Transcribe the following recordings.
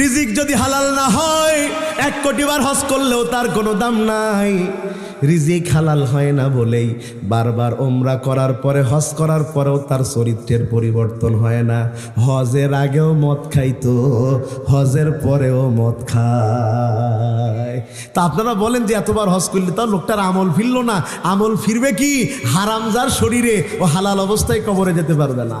রিজিক যদি হালাল না হয়, এক কোটি বার হজ করলেও তার কোনো দাম নাই। রিজিক হালাল হয় না বলেই বারবার ওমরা করার পরে, হজ করার পরেও তার চরিত্রের পরিবর্তন হয় না। হজের আগেও মদ খাইতো, হজের পরেও মদ খায়। তা আপনারা বলেন যে এতবার হজ করলে তার লোকটার আমল ফিরল না। আমল ফিরবে কি? হারামজার শরীরে ও হালাল অবস্থায় কবরে যেতে পারবে না।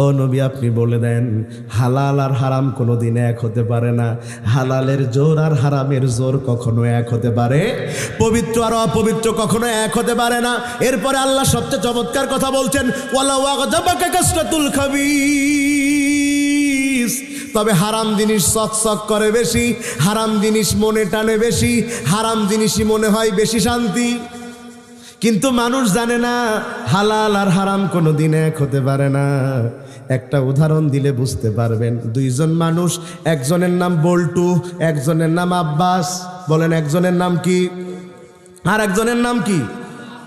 ও নবী, আপনি বলে দেন, হালাল আর হারাম কোনোদিন এক হতে পারে না। হালালের জোর আর হারামের জোর কখনো এক হতে পারে। পবিত্র আর অপবিত্র কখনো এক হতে পারে না। এরপরে আল্লাহ সবচেয়ে চমৎকার কথা বলছেন তবে হারাম জিনিস চক চক করে বেশি, হারাম জিনিস মনে টানে বেশি, হারাম জিনিসই মনে হয় বেশি শান্তি। কিন্তু মানুষ জানে না, হালাল আর হারাম কোনো দিন এক হতে পারে না। একটা উদাহরণ দিলে বুঝতে পারবেন। দুইজন মানুষ, একজনের নাম বল্টু, একজনের নাম আব্বাস। বলেন, একজনের নাম কি? আর একজনের নাম কি?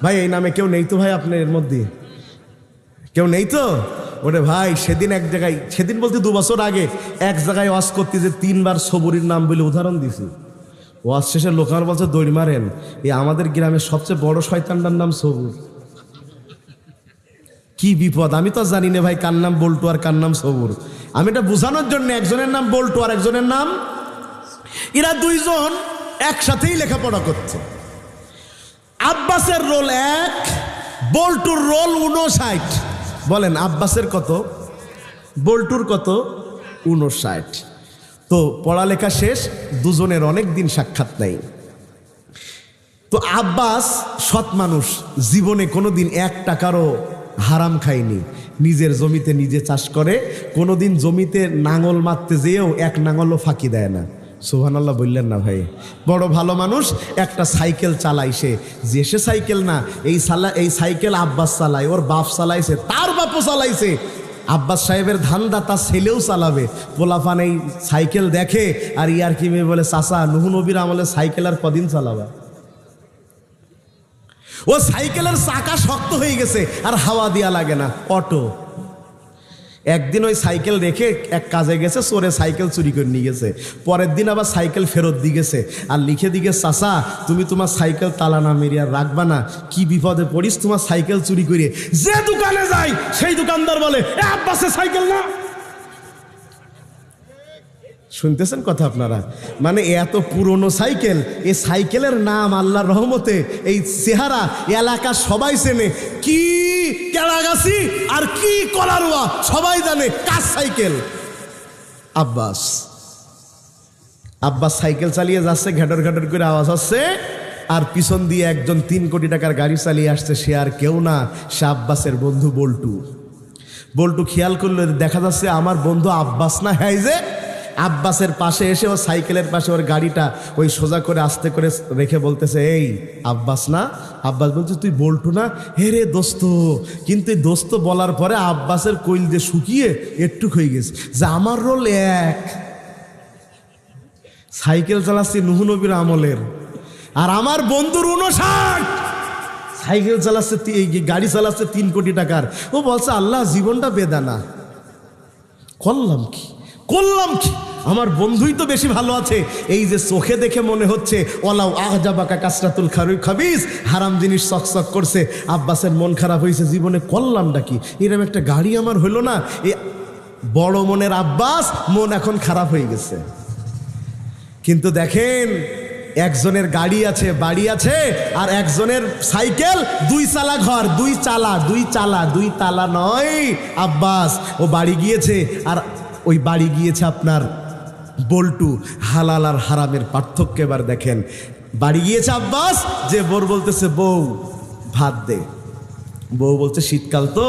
ভাই, এই নামে কেউ নেই তো ভাই আপনার এর মধ্যে? কেউ নেই তো? ওরে ভাই, সেদিন এক জায়গায়, সেদিন বলতে দু বছর আগে এক জায়গায় ওয়াজ করতে যে তিনবার সবুরির নাম বলে উদাহরণ দিছি। ওয়াজ শেষে লোক আমার বলছে, দৌড় মারেন। এই আমাদের গ্রামের সবচেয়ে বড় শয়তানটার নাম সবুর। কি বিপদ? আমি তো জানি না ভাই, কার নাম বল্টু আর কার নাম সবুর। আমি এটা বোঝানোর জন্য একজনের নাম বল্টু আর একজনের নাম এরা দুইজন একসাথেই লেখাপড়া করছে। আব্বাসের রোল এক, বল্টুর রোল উনষাট বলেন, আব্বাসের কত? বল্টুর কত? উনষাট তো পড়ালেখা শেষ, দুজনের অনেক দিন সাক্ষাৎ নেই। তো আব্বাস সৎ মানুষ, জীবনে কোনোদিন এক টাকারও হারাম খায়নি নিজের জমিতে নিজে চাষ করে, কোনোদিন জমিতে নাঙল মারতে যেয়েও এক নাঙলও ফাঁকি দেয় না। সুবহানাল্লাহ, বললেন না ভাই। বড় ভালো মানুষ একটা সাইকেল চালায় সে। যে সে সাইকেল না, এই সালা, এই সাইকেল আব্বাস চালায়, ওর বাপ চালাইছে, তার বাপও চালাইছে। আব্বাস সাহেবের ধান্দা তার ছেলেও চালাবে। পোলাফান এই সাইকেল দেখে আর ইয়ার কি মেয়ে বলে চাষা নুহু নবীর আমলে সাইকেল আর কদিন চালাবা? ও সাইকেলের চাকা শক্ত হয়ে গেছে, আর হাওয়া দিয়া লাগে না, অটো। একদিন ওই সাইকেল রেখে এক কাজে গেছে, চোরে সাইকেল চুরি করে নিয়ে গেছে। পরের দিন আবার সাইকেল ফেরত দিয়ে গেছে। আর লিখে দিকে চাষা তুমি তোমার সাইকেল তালা না মেরিয়া রাখবা না, কি বিপদে পড়িস তোমার সাইকেল চুরি করে? যে দোকানে যাই, সেই দোকানদার বলে, "এ আব্বাসের সাইকেল না। শুনতেছেন কথা আপনারা? মানে এত পুরনো সাইকেল এই সাইকেলের নাম আল্লাহর রহমতে, এই চেহারা, এলাকা সবাই চেনে। কি কেড়াগাছি আর কি কলারুয়া সবাই জানে কার সাইকেল? আব্বাস। আব্বাস সাইকেল চালিয়ে যাচ্ছে, ঘাটর ঘাটর করে আওয়াজ হচ্ছে আর পিছন দিয়ে একজন তিন কোটি টাকার গাড়ি চালিয়ে আসছে, সে আর কেউ না, সে আব্বাসের বন্ধু বল্টু। বল্টু খেয়াল করল, দেখা যাচ্ছে আমার বন্ধু আব্বাস না হ্যাঁ যে আব্বাসের পাশে এসে ও সাইকেলের পাশে ওর গাড়িটা ওই সোজা করে আস্তে করে রেখে বলতেছে, এই আব্বাস না? আব্বাস বলছে, তুই বল্টু না? হে রে দোস্ত। কিন্তু এই দোস্ত বলার পরে আব্বাসের কইল দিয়ে শুকিয়ে একটু হয়ে গেছে। যে, আমার রোল এক। সাইকেল চালাচ্ছি নুহু নবীর আমলের। আর আমার বন্ধুর উনষাট সাইকেল চালাচ্ছে গাড়ি চালাচ্ছে তিন কোটি টাকার। ও বলছে, আল্লাহ জীবনটা বেদানা। করলাম কি? করলাম কি? আমার বন্ধুই তো বেশি ভালো আছে। এই যে চোখে দেখে মনে হচ্ছে ওলাও আহজাবাকা কাসরাতুল খারুই খাবিস হারাম জিনিস চকচক করছে। আব্বাসের মন খারাপ হয়েছে, জীবনে করলামটা কি? এরকম একটা গাড়ি আমার হলো না, এ বড় মনের আব্বাস, মন এখন খারাপ হয়ে গেছে। কিন্তু দেখেন, একজনের গাড়ি আছে, বাড়ি আছে, আর একজনের সাইকেল, দুই চালা ঘর, দুই চালা দুই চালা, দুই তালা নয়। আব্বাস, ও বাড়ি গিয়েছে, আর ওই বাড়ি গিয়েছে আপনার বল্টু, হালাল আর হারামের পার্থক্য এবার দেখেন। বাড়ি গিয়েছে আব্বাস, যে বোর বলতেছে, বউ, ভাত দে। বউ বলছে, শীতকাল তো,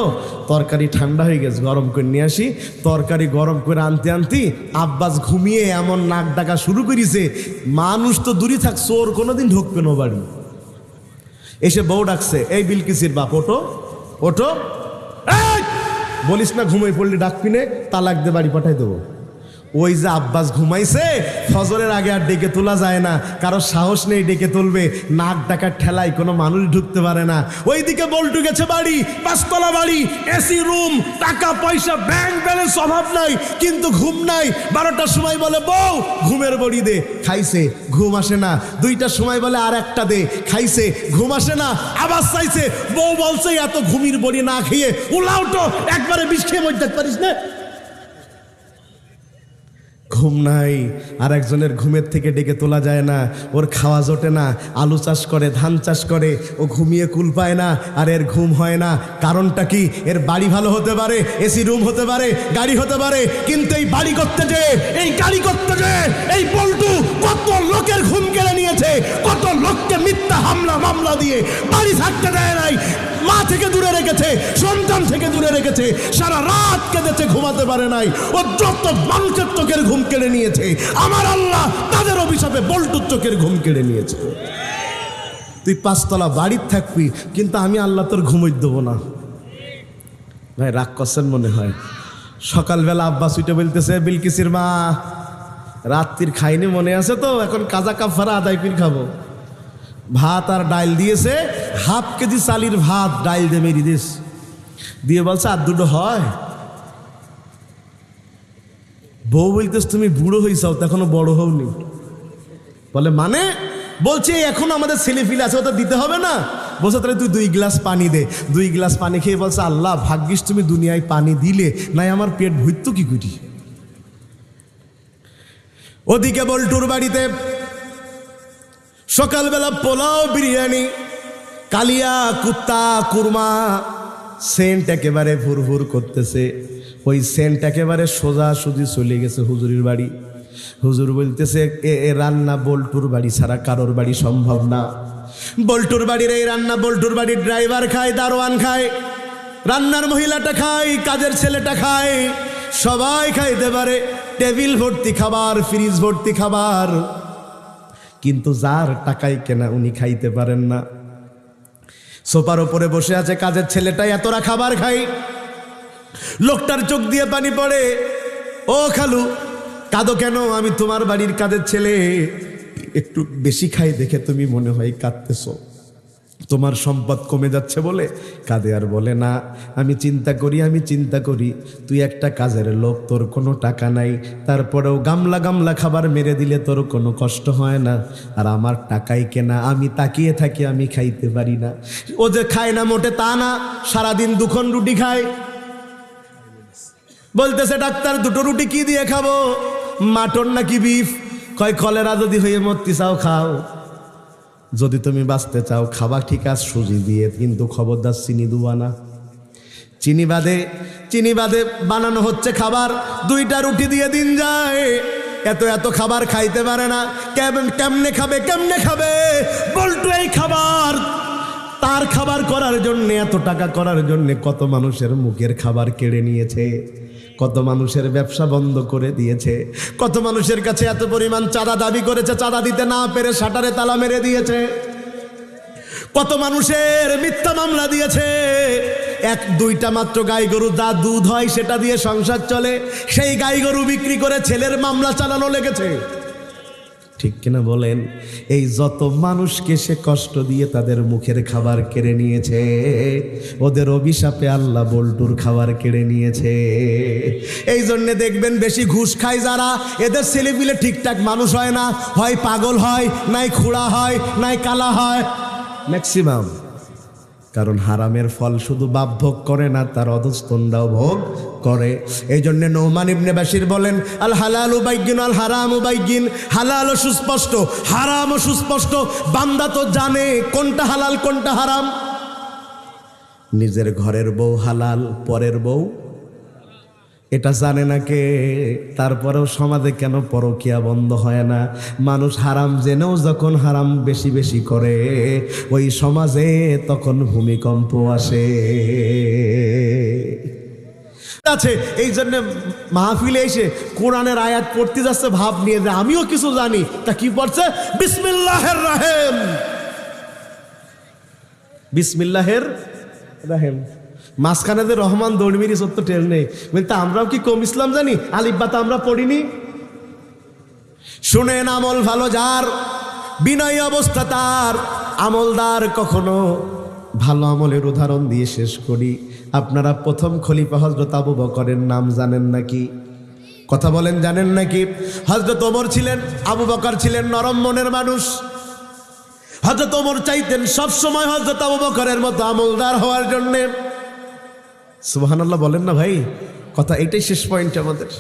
তরকারি ঠান্ডা হয়ে গেছে, গরম করে নিয়ে আসি। তরকারি গরম করে আনতে আনতে আব্বাস ঘুমিয়ে এমন নাক ডাকা শুরু করেছে, মানুষ তো দূরে থাক, চোর কোনোদিন ঢুকবে না বাড়ি। এসে বউ ডাকছে, এই বিলকিসির বাপ ওটো ওটো! বলিস না ঘুমিয়ে পড়লে ডাক পিনে তালাক দিয়ে বাড়ি পাঠাই দেবো। ওই যে আব্বাস ঘুমাইছে, ফজরের আগে আর ডেকে তোলা যায় না। কারও সাহস নেই ডেকে তুলবে, নাক ডাকার ঠেলায় কোনো মানুষ ঢুকতে পারে না। ওইদিকে বল্টু গেছে বাড়ি, পাঁচতলা বাড়ি এসি রুম টাকা, পয়সা ব্যাংক ব্যালেন্স অভাব নাই, কিন্তু ঘুম নাই। বারোটার সময় বলে, বউ, ঘুমের বড়ি দে। খাইছে, ঘুম আসে না। দুইটার সময় বলে, আর একটা দে। খাইছে, ঘুম আসে না। আবার চাইছে, বউ বলছে, এত ঘুমির বড়ি না খেয়ে, উলাও তো, একবারে বিষ খেয়ে মরতে পারিস না। ঘুম নাই, আর একজনের ঘুমের থেকে ডেকে তোলা যায় না। ওর খাওয়া জোটে না, আলু চাষ করে, ধান চাষ করে, ও ঘুমিয়ে কুল পায় না, আর এর ঘুম হয় না। কারণটা কি? এর বাড়ি ভালো হতে পারে, এসি রুম হতে পারে, গাড়ি হতে পারে, কিন্তু এই বাড়ি করতে যে, এই গাড়ি করতে যে, এই পল্টু কত লোকের ঘুম কেড়ে নিয়েছে, কত লোককে মিথ্যা হামলা মামলা দিয়ে বাড়ি থাকতে দেয় নাই। মা থেকে দূরে রেখেছে, সন্তান থেকে দূরে রেখেছে, সারা রাত কেঁদেছে, ঘুমাতে পারে নাই। ও যত মানুষের চোখের ঘুম কেড়ে নিয়েছে। আমার আল্লাহ তাদের অভিশাপে বল্টুর চোখের ঘুম কেড়ে নিয়েছে। তুই পাঁচতলা বাড়ির থাকবি, কিন্তু আমি আল্লাহ তোর ঘুমই দেবো না। ভাই, রাগ করছেন মনে হয়। সকালবেলা আব্বা সুইটে বলতেছে, বিলকিসির মা, রাত্রির খাইনি মনে আছে তো, এখন কাজা কাফারা আদায় করে খাব। ভাত আর ডাইল দিয়েছে হাফ কেজি চালির ভাত, ডাইল দিয়ে মেরি দিস। দিয়ে বলছে, আর দুটো হয়? বউ বলতেছ, তুমি বুড়ো হয়েছাও এখনও বড় হওনি। বলে মানে? বলছে, এখন আমাদের ছেলে ফিলে আছে, ওটা দিতে হবে না। বলছে, তাহলে তুই দুই গ্লাস পানি দে। দুই গ্লাস পানি খেয়ে বলছে, আল্লাহ, ভাগ্যিস তুমি দুনিয়ায় পানি দিলে, নাই আমার পেট ভুইত কি করি? ওদিকে বল্টুর বাড়িতে সকালবেলা পোলাও বিরিয়ানি কালিয়া, কুত্তা, কুরমা, সেন্ট একেবারে ফুরফুর করতেছে। ওই সেন্ট একেবারে সোজা সুজি চলে গেছে হুজুরির বাড়ি। হুজুর বলতেছে এ রান্না বল্টুর বাড়ি ছাড়া কারোর বাড়ি সম্ভব না। বল্টুর বাড়ির এই রান্না বল্টুর বাড়ির ড্রাইভার খায়, দারোয়ান খায়। রান্নার মহিলাটা খায়, কাজের ছেলেটা খায়। সবাই খাইতে পারে, টেবিল ভর্তি খাবার, ফ্রিজ ভর্তি খাবার। কিন্তু যার টাকায় কেনা উনি খাইতে পারেন না। সোফার ওপরে বসে আছে কাজের ছেলেটাই, এতরা খাবার খাই। লোকটার চোখ দিয়ে পানি পড়ে। ও খালু, কাঁদো কেন? আমি তোমার বাড়ির কাজের ছেলে। একটু বেশি খাই দেখে তুমি মনে হয় কাঁদতেছো। তোমার সম্পদ কমে যাচ্ছে বলে? কাঁদে আর বলে না। আমি চিন্তা করি, আমি চিন্তা করি। তুই একটা কাজের লোক, তোর কোনো টাকা নাই। তারপরেও গামলা গামলা খাবার মেরে দিলে তোর কোনো কষ্ট হয় না। আর আমার টাকাই কেনা, আমি তাকিয়ে থাকি, আমি খাইতে পারি না। ও যে খায় না মোটে তা না, সারাদিন দুখন রুটি খায়। বলতেছে, ডাক্তার, দুটো রুটি কি দিয়ে খাব? মাটন নাকি বিফ? কয়, কলেরা যদি হয়ে মরতে, চাও খাও। যদি তুমি বাঁচতে চাও, খাবার ঠিক আছে, সুজি দিয়ে, কিন্তু খবরদার চিনি দুবা না। চিনি বাদে চিনি বাদে বানানো হচ্ছে খাবার। দুইটা রুটি দিয়ে দিন যায়। এত এত খাবার খাইতে পারে না। কেমন কেমনে খাবে কেমনে খাবে? বল্টু, এই খাবার তার খাবার করার জন্য, এত টাকা করার জন্য কত মানুষের মুখের খাবার কেড়ে নিয়েছে। কত মানুষের ব্যবসা বন্ধ করে দিয়েছে। কত মানুষের কাছে এত পরিমাণ চাঁদা দাবি করেছে, চাঁদা দিতে না পেরে শাটারে তালা মেরে দিয়েছে। কত মানুষের মিথ্যা মামলা দিয়েছে। এক, দুইটা মাত্র গাই গরু যা দুধ হয় সেটা দিয়ে সংসার চলে, সেই গাই গরু বিক্রি করে ছেলের মামলা চালানো লেগেছে। ঠিক কিনা বলেন? এই যত মানুষকে সে কষ্ট দিয়ে তাদের মুখের খাবার কেড়ে নিয়েছে, ওদের অভিশাপে আল্লাহ বল্টুর খাবার কেড়ে নিয়েছে। এই জন্যে দেখবেন বেশি ঘুষ খায় যারা, এদের ছেলেপিলে ঠিকঠাক মানুষ হয় না। হয় পাগল হয়, নাই খুঁড়া হয়, নাই কালা হয়। ম্যাক্সিমাম কারণ হারামের ফল শুধু বাপ ভোগ করে না, তার অধস্তন্দাও ভোগ করে। এই জন্য নৌমান ইবনে বাসির বলেন, আল হালাল উবাইগিন আল হারাম উবাইগিন হালাল ও সুস্পষ্ট, হারাম ও সুস্পষ্ট। বান্দা তো জানে কোনটা হালাল, কোনটা হারাম। নিজের ঘরের বউ হালাল, পরের বউ এটা জানে না কে? তারপরেও সমাজে কেন পরকিয়া বন্ধ হয় না? মানুষ হারাম জেনেও যখন হারাম বেশি বেশি করে, ওই সমাজে তখন ভূমিকম্প আসে। আছে, এই জন্য মাহফিলে এসে কোরআনের আয়াত পড়তে যাচ্ছে, ভাব নিয়ে যে আমিও কিছু জানি। তা কি পড়ছে? বিসমিল্লাহের রাহেম। বিসমিল্লাহের রাহেম। মাঝখানে যে রহমান দৌড়মিরি সত্য টের নেই। বলতে, আমরাও কি কম ইসলাম জানি? আলিব্বা তো আমরা পড়িনি। শুনেন আমল ভালো যার, বিনয় অবস্থা তার, আমলদার কখনো ভালো আমলের উদাহরণ দিয়ে শেষ করি। আপনারা প্রথম খলিফা হজরত আবু বকরের নাম জানেন নাকি? কথা বলেন, জানেন নাকি? হজরত ওমর ছিলেন, আবু বকর ছিলেন নরম মনের মানুষ। হজরত ওমর চাইতেন সবসময় হজরত আবু বকরের মতো আমলদার হওয়ার জন্যে। সুবহানাল্লাহ বলেন না ভাই, কথা এটাই শেষ পয়েন্ট আমাদের।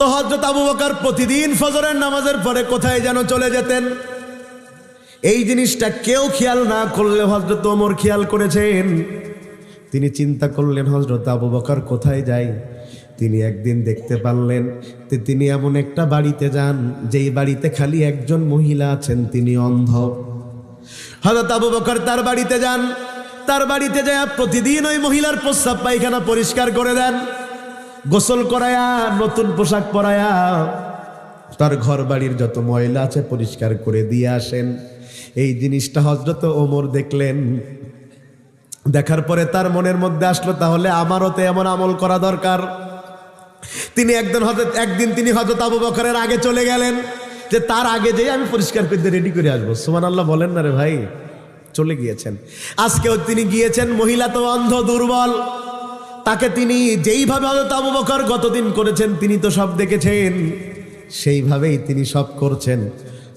তো হজরত আবু বকর প্রতিদিন ফজরের নামাজের পরে কোথায় যেন চলে যেতেন? এই জিনিসটা কেউ খেয়াল না করলে হজরত ওমর খেয়াল করেছেন। তিনি চিন্তা করলেন হজরত আবু বকর কোথায় যায়? তিনি একদিন দেখতে পারলেন তিনি এমন একটা বাড়িতে যান, যেই বাড়িতে খালি একজন মহিলা আছেন, তিনি অন্ধ। হজরত আবু বকর তার বাড়িতে যান। তার বাড়িতে যায়, প্রতিদিন ওই মহিলার প্রস্রাব পায়খানা পরিষ্কার করে দেন। গোসল করায়া, নতুন পোশাক পরায়া, তার ঘর বাড়ির যত ময়লা আছে পরিষ্কার করে দিয়ে আসেন। এই জিনিসটা হজরত ওমর দেখলেন। দেখার পরে তার মনের মধ্যে আসলো, তাহলে আমারও তো এমন আমল করা দরকার। তিনি একদিন হজরত একদিন তিনি হজরত আবু বকরের আগে চলে গেলেন, যে তার আগে যেয়ে আমি পরিষ্কার করতে রেডি করে আসব। সুমান আল্লাহ বলেন না রে ভাই। চলে গিয়েছেন। আজকেও তিনি গিয়েছেন, মহিলা তো অন্ধ, দুর্বল। তাকে তিনি যেইভাবে হজরত আবু গতদিন করেছেন, তিনি তো সব দেখেছেন। সেইভাবেই তিনি সব করছেন।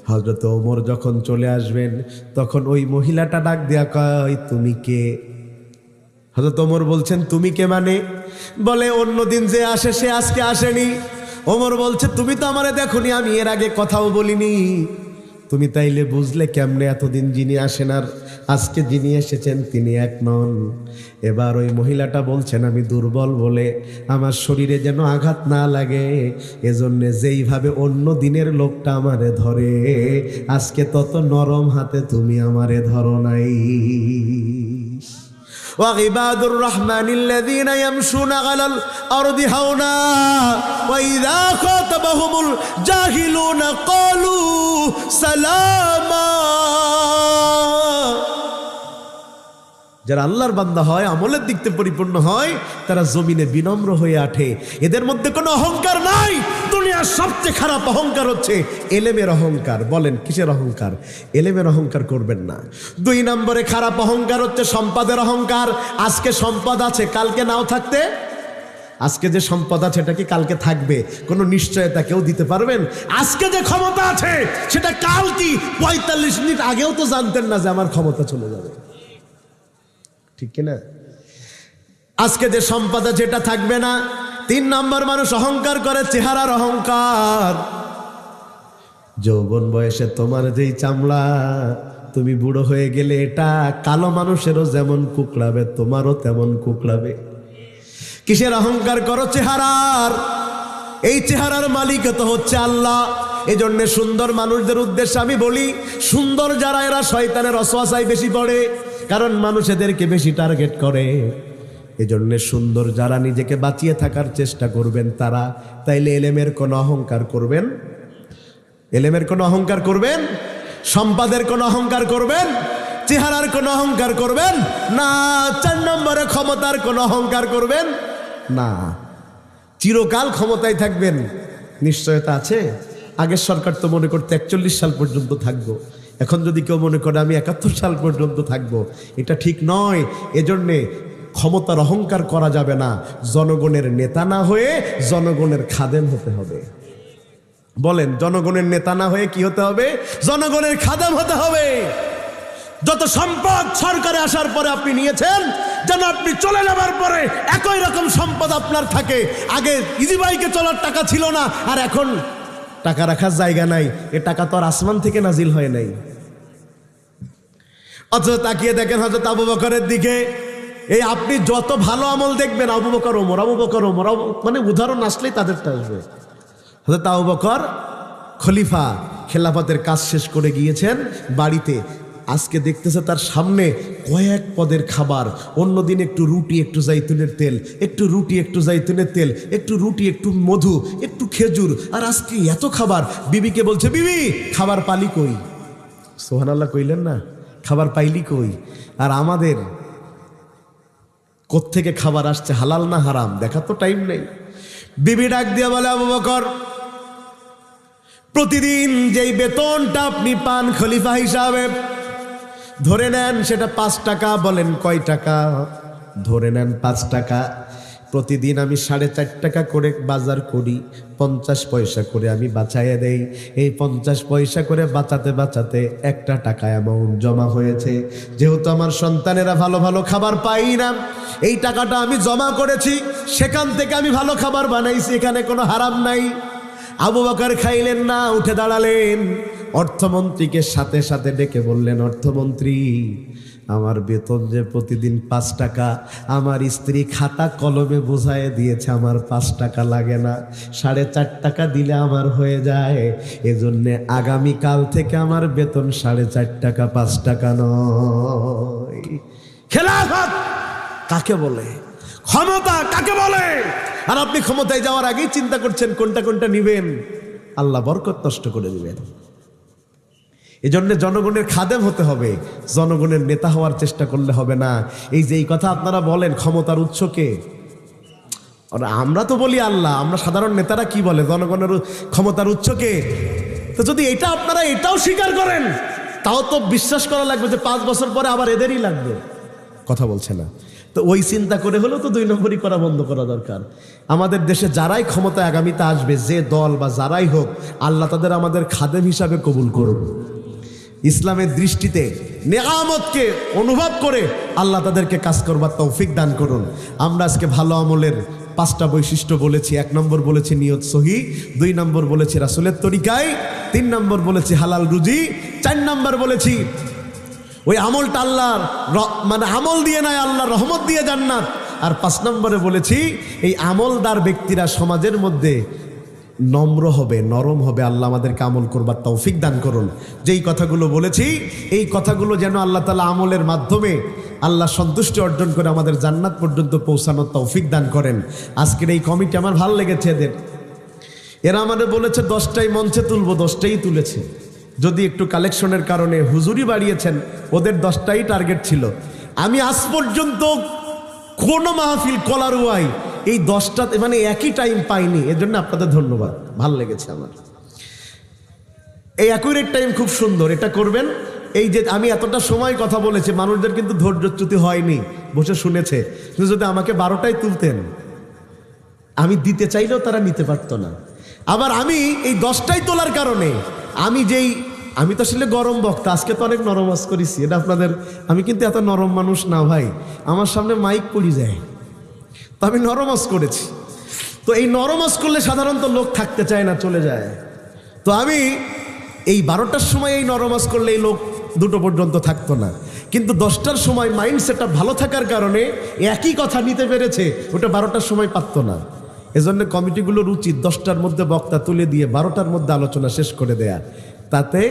হজরত ওমর যখন চলে আসবেন, তখন ওই মহিলাটা ডাক দেয়া কয়, তুমি কে? হজরত ওমর বলছেন, তুমি কে মানে? বলে, অন্য দিন যে আসে, সে আজকে আসেনি। ওমর বলছে, তুমি তো আমারে দেখনি, আমি এর আগে কথাও বলিনি। তুমি তাইলে বুঝলে কেমনে এতদিন যিনি আসেন আর আজকে যিনি এসেছেন তিনি এক নন এবার ওই মহিলাটা বলছেন আমি দুর্বল বলে আমার শরীরে যেন আঘাত না লাগে এজন্য যেইভাবে অন্য দিনের লোকটা আমারে ধরে আজকে তত নরম হাতে তুমি আমারে ধরো নাই وعباد الرحمن الذين يمشون على الأرض هونا وإذا خاطبهم الجاهلون قالوا سلاما যারা আল্লাহর বান্দা হয়, আমলের দিক পরিপূর্ণ হয়, তারা জমিনে বিনম্র হয়ে আঠে এদের মধ্যে কোনো অহংকার নাই। দুনিয়ার সবচেয়ে খারাপ অহংকার হচ্ছে এলেমের অহংকার। বলেন, কিসের অহংকার? এলেমের অহংকার করবেন না। দুই নম্বরে খারাপ অহংকার হচ্ছে সম্পদের অহংকার। আজকে সম্পদ আছে, কালকে নাও থাকতে। আজকে যে সম্পদ আছে, এটা কি কালকে থাকবে? কোনো নিশ্চয়তা কেউ দিতে পারবেন? আজকে যে ক্ষমতা আছে, সেটা কাল কি? পঁয়তাল্লিশ মিনিট আগেও তো জানতেন না যে আমার ক্ষমতা চলে যাবে। ঠিক কিনা? আজকে যে সম্পদ আছে এটা থাকবে না, তিন নম্বর মানুষ অহংকার করে, চেহারার অহংকার। যৌবন বয়সে তোমার যেই চামড়া, তুমি বুড়ো হয়ে গেলে এটা কালো মানুষেরও যেমন কুকড়াবে, তোমারও তেমন কুকড়াবে। কিসের অহংকার করো চেহারার? এই চেহারার মালিক তো হচ্ছে আল্লাহ। এজন্য সুন্দর মানুষদের উদ্দেশ্যে আমি বলি, সুন্দর যারা এরা শয়তানের অসহায় বেশি পড়ে কারণ মানুষ এদেরকে বেশি টার্গেট করে। এজন্য সুন্দর যারা নিজেকে বাঁচিয়ে থাকার চেষ্টা করবেন তারা, তাইলে এলেমের কোনো অহংকার করবেন? এলেমের কোনো অহংকার করবেন? সম্পাদের কোনো অহংকার করবেন? চেহারার কোনো অহংকার করবেন? না, চার নম্বরে ক্ষমতার কোনো অহংকার করবেন? না। চিরকাল ক্ষমতায় থাকবেন। নিশ্চয়তা আছে? আগের সরকার তো মনে করতে একচল্লিশ সাল পর্যন্ত থাকব। এখন যদি কেউ মনে করে, আমি একাত্তর সাল পর্যন্ত থাকব। এটা ঠিক নয়। এজন্যে ক্ষমতার অহংকার করা যাবে না। জনগণের নেতা না হয়ে জনগণের খাদেম হতে হবে। বলেন, জনগণের নেতা না হয়ে কি হতে হবে? জনগণের খাদেম হতে হবে। যত সম্পদ সরকারে আসার পরে আপনি নিয়েছেন, যেন আপনি চলে যাবার পরে একই রকম সম্পদ আপনার থাকে। আগে ইজিবাইকে চলার টাকা ছিল না, আর এখন টাকা রাখার জায়গা নাই। এ টাকা তো আর আসমান থেকে নাজিল হয় নাই। অথচ তাকিয়ে দেখেন হয়তো আবু বকরের দিকে। এই আপনি যত ভালো আমল দেখবেন, আবু বকর, ওমর, আবু বকর, ওমর মানে উদাহরণ আসলেই তাদেরটা আসবে। হজরত আবু বকর খলিফা, খেলাফতের কাজ শেষ করে গিয়েছেন বাড়িতে। আজকে দেখতেছে তার সামনে কয়েক পদের খাবার। অন্যদিন একটু রুটি, একটু জাইতুনের তেল, একটু রুটি, একটু জাইতুনের তেল, একটু রুটি, একটু মধু, একটু খেজুর। আর আজকে এত খাবার, বিবিকে বলছে, বিবি, খাবার পালি কই? সোহান আল্লাহ কইলেন না। খাবার পাইলি কই? আর আমাদের কোত্থেকে খাবার আসছে, হালাল না হারাম? দেখা তো টাইম নেই। বিবি ডাক দিয়ে বলে, আবু বকর, প্রতিদিন যেই বেতনটা আপনি পান খলিফা হিসাবে, ধরে নেন সেটা পাঁচ টাকা, বলেন কয় টাকা? ধরে নেন পাঁচ টাকা। প্রতিদিন আমি সাড়ে চার টাকা করে বাজার করি, পঞ্চাশ পয়সা করে আমি বাঁচাইয়ে দেই। এই পঞ্চাশ পয়সা করে বাঁচাতে বাঁচাতে একটা টাকা অ্যামাউন্ট জমা হয়েছে। যেহেতু আমার সন্তানেরা ভালো ভালো খাবার পাই না, এই টাকাটা আমি জমা করেছি, সেখান থেকে আমি ভালো খাবার বানাইছি, এখানে কোনো হারাম নাই। আবু বাকার খাইলেন না, উঠে দাঁড়ালেন। অর্থমন্ত্রীকে সাথে সাথে ডেকে বললেন, অর্থমন্ত্রী আমার বেতন যে প্রতিদিন পাঁচ টাকা, আমার স্ত্রী খাতা কলমে বোঝায় দিয়েছে, আমার পাঁচ টাকা লাগে না। সাড়ে চার টাকা দিলে আমার হয়ে যায়। এজন্যে আগামীকাল থেকে আমার বেতন সাড়ে চার টাকা, পাঁচ টাকা নয়। খেলাফত কাকে বলে? ক্ষমতা কাকে বলে? আর আপনি ক্ষমতায় যাওয়ার আগেই চিন্তা করছেন কোনটা কোনটা নিবেন? আল্লাহ বরকত নষ্ট করে দিবেন। এজন্য জনগণের খাদেম হতে হবে। জনগণের নেতা হওয়ার চেষ্টা করলে হবে না। এই যে এই কথা আপনারা বলেন ক্ষমতার উৎসকে আমরা তো বলি আল্লাহ, আমরা সাধারণ নেতারা কি বলে? জনগণের ক্ষমতার উৎসকে তো যদি এটা আপনারা এটাও স্বীকার করেন, তাও তো বিশ্বাস করা লাগবে যে পাঁচ বছর পরে আবার এদেরই লাগবে। কথা বলছে না। তো ওই চিন্তা করে হলেও তো দুই নম্বরই করা বন্ধ করা দরকার। আমাদের দেশে যারাই ক্ষমতায় আগামীতে আসবে, যে দল বা যারাই হোক, আল্লাহ তাদের আমাদের খাদেম হিসাবে কবুল করুন ইসলামের দৃষ্টিতে নেয়ামতকে অনুভব করে আল্লাহ তাদেরকে কাজ করবার তৌফিক দান করুন। আমরা আজকে ভালো আমলের পাঁচটা বৈশিষ্ট্য বলেছি। এক নম্বর বলেছি নিয়ত সহি, দুই নম্বর বলেছি রাসুলের তরিকায়, তিন নম্বর বলেছি হালাল রুজি, চার নম্বর বলেছি ওই আমলটা আল্লাহর মানে আমল দিয়ে নয়, আল্লাহর রহমত দিয়ে জান্নাত। আর পাঁচ নম্বরে বলেছি, এই আমলদার ব্যক্তিরা সমাজের মধ্যে নম্র হবে, নরম হবে। আল্লাহ আমাদেরকে আমল করবার তৌফিক দান করুন। যেই কথাগুলো বলেছি, এই কথাগুলো যেন আল্লাহ তালা আমলের মাধ্যমে আল্লাহ সন্তুষ্টি অর্জন করে আমাদের জান্নাত পর্যন্ত পৌঁছানোর তৌফিক দান করেন। আজকের এই কমিটি আমার ভালো লেগেছে এদের। এরা আমাদের বলেছে দশটাই মঞ্চে তুলবো, দশটাই তুলেছে। যদি একটু কালেকশনের কারণে হুজুরি বাড়িয়েছেন, ওদের দশটাই টার্গেট ছিল। আমি আজ পর্যন্ত কোনো মাহফিল কলারুয়াই এই দশটা মানে একই টাইম পাইনি এর জন্য আপনাদের ধন্যবাদ। ভালো লেগেছে আমার। এই অ্যাকুরেট টাইম খুব সুন্দর, এটা করবেন। এই যে আমি এতটা সময় কথা বলেছি, মানুষদের কিন্তু ধৈর্যচ্যুতি হয়নি, বসে শুনেছে। কিন্তু যদি আমাকে বারোটায় তুলতেন, আমি দিতে চাইলেও তারা নিতে পারতো না। আবার আমি এই দশটাই তোলার কারণে, আমি যেই, আমি তো আসলে গরম বক্তা, আজকে তো অনেক নরমাজ করেছি, এটা আপনাদের, আমি কিন্তু এত নরম মানুষ না ভাই, আমার সামনে মাইক পড়ি যায়। তো আমি নরমাস করেছি। তো এই নরমাস করলে সাধারণত লোক থাকতে চায় না, চলে যায়। তো আমি এই বারোটার সময় এই নরমাস করলে এই লোক দুটো পর্যন্ত থাকতো না। কিন্তু দশটার সময় মাইন্ড সেটটা ভালো থাকার কারণে একই কথা নিতে পেরেছে, ওটা বারোটার সময় পারতো না। এজন্য কমিটিগুলোর উচিত দশটার মধ্যে বক্তা তুলে দিয়ে বারোটার মধ্যে আলোচনা শেষ করে দেয়া। তাতে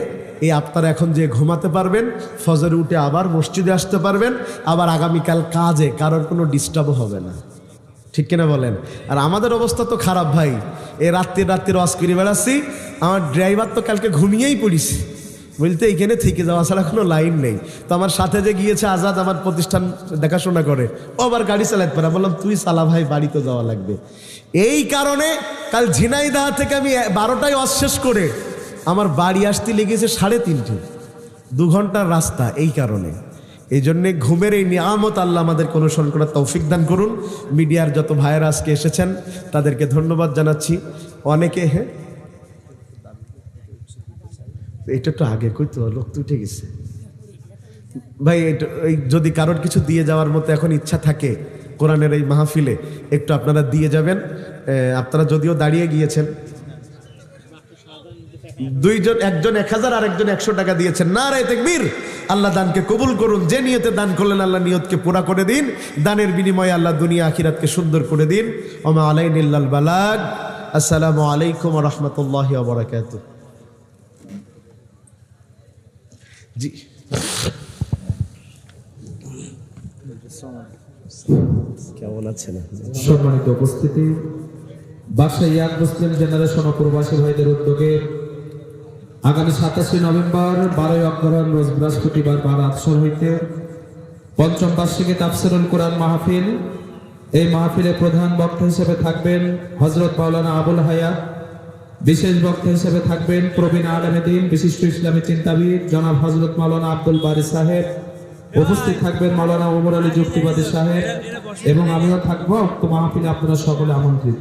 এই আপনারা এখন যে ঘুমাতে পারবেন, ফজরে উঠে আবার মসজিদে আসতে পারবেন, আবার আগামীকাল কাজে কারোর কোনো ডিস্টার্বও হবে না। ঠিক কিনা বলেন? আর আমাদের অবস্থা তো খারাপ ভাই। এ রাত্রি রাত্রি রস করে বেড়াচ্ছি, আমার ড্রাইভার তো কালকে ঘুমিয়েই পড়িছি। বলতে এইখানে থেকে যাওয়া ছাড়া কোনো লাইন নেই। তো আমার সাথে যে গিয়েছে আজাদ, আমার প্রতিষ্ঠান দেখাশোনা করে, ও আবার গাড়ি চালাতে পারে। বললাম, তুই চালা ভাই বাড়িতে যাওয়া লাগবে। এই কারণে কাল ঝিনাইদহ থেকে আমি বারোটায় অশেষ করে আমার বাড়ি আসতে লেগেছে সাড়ে তিনটে। দু ঘণ্টার রাস্তা, এই কারণে। এই জন্যে ঘুমের এই নিয়ামত আল্লাহ আমাদের অনুসরণ করার তৌফিক দান করুন। মিডিয়ার যত ভাইয়েরা আজকে এসেছেন, তাদেরকে ধন্যবাদ জানাচ্ছি। অনেকে হ্যাঁ? এটা তো আগে কই তো লোক তো উঠে গেছে। ভাই যদি কারোর কিছু দিয়ে যাওয়ার মতো এখন ইচ্ছা থাকে কোরআনের এই মাহফিলে, একটু আপনারা দিয়ে যাবেন। আপনারা যদিও দাঁড়িয়ে গিয়েছেন। দুইজন, একজন এক হাজার আর একজন একশো টাকা দিয়েছেন। না রে তেকবীর। আল্লাহ দানকে কবুল করুন যে নিয়তে দান করলেন আল্লাহ নিয়তকে পুরা করে দিন দানের বিনিময়ে আল্লাহ দুনিয়া আখিরাতকে সুন্দর করে দিন। ওমা আলাইন ইল্লাল বালাগ। আসসালামু আলাইকুম রহমতুল্লাহ বরাকাত জি। কেমন আছেন? সম্মানিত উপস্থিতি বাদশাহ ইয়াদ মুসলিম জেনারেশন ও প্রবাসী ভাইদের উদ্যোগে আগামী সাতাশে নভেম্বর, বারোই অগ্রহণ রোজ বৃহস্পতিবার বার আটশো হইতে পঞ্চম বার্ষিকী তাফসিরুল কোরআন মাহফিল। এই মাহফিলে প্রধান বক্তা হিসেবে থাকবেন হজরত মাওলানা আবুল হায়া। বিশেষ বক্তা হিসেবে থাকবেন প্রবীণ আলমেদিন বিশিষ্ট ইসলামী চিন্তাবিদ জনাব হজরত মাওলানা আব্দুল বারি সাহেব। উপস্থিত থাকবেন মাওলানা ওমর আলী যুক্তিবাদী সাহেব এবং আমিও থাকব। মাহফিলে আপনারা সকলে আমন্ত্রিত।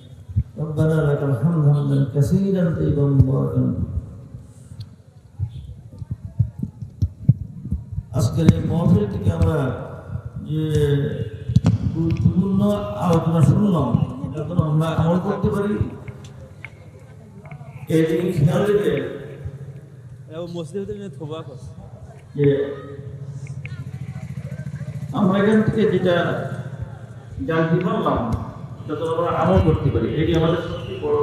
ربنا لك الحمد حمدا كثيرا طيبا مباركا আজকের এই মহফিল থেকে আমরা যে গুরুত্বপূর্ণ আলোচনা শুনলাম যখন আমরা আমল করতে পারি এই দিকে খেয়াল রেখে মসজিদের ভিতরে থোবা করছে যে আমরা এখান থেকে যেটা জানতে পারলাম যত আমরা আমল করতে পারি এটি আমাদের সবচেয়ে বড়